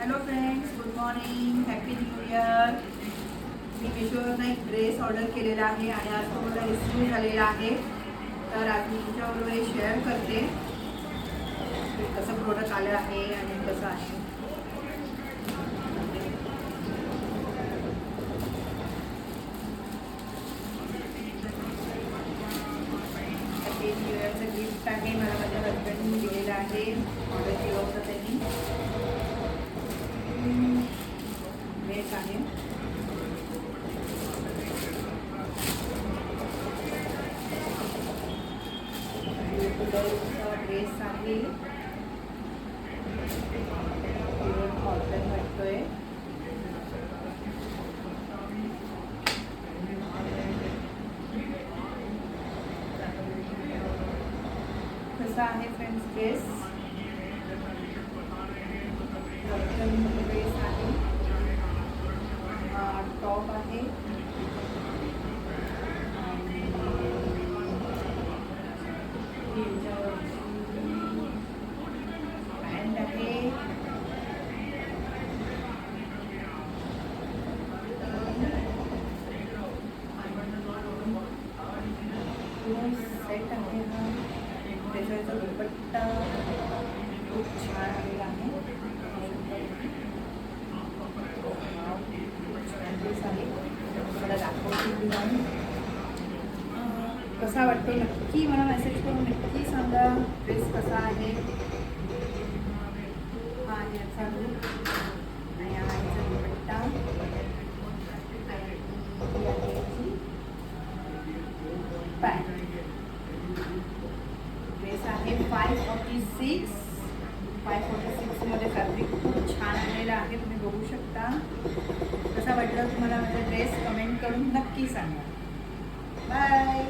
Hello friends good morning happy new year मी मिशोवरनं एक dress order केलेला आहे आणि आज तो मला रिसिव्ह झालेला आहे. तर आज मी तुमच्याबरोबर शेअर करते. कसं प्रोडक्ट आलं आहे आणि कसं आहे. हॅपी न्यू इयरचं गिफ्ट आहे. मला माझ्या हजबंडनी दिलेलं आहे. ऑर्डर आहे. Dress pure cotton friends dress dupatta खूप छान आलेला आहे. मला दाखवते मी कसा वाटतो? नक्की मला मेसेज करून नक्की सांगा. ड्रेस कसा आहे? हा याचा लूक आणि हा याचा दुपट्टा आणि ही आहे याची पॅन्ट ड्रेस आहे five forty six five forty सिक्समध्ये fabric खूप छान आलेला आहे तुम्ही बघू शकता. कसा वाटलं तुम्हाला माझा ड्रेस कमेंट करून नक्की सांगा. बाय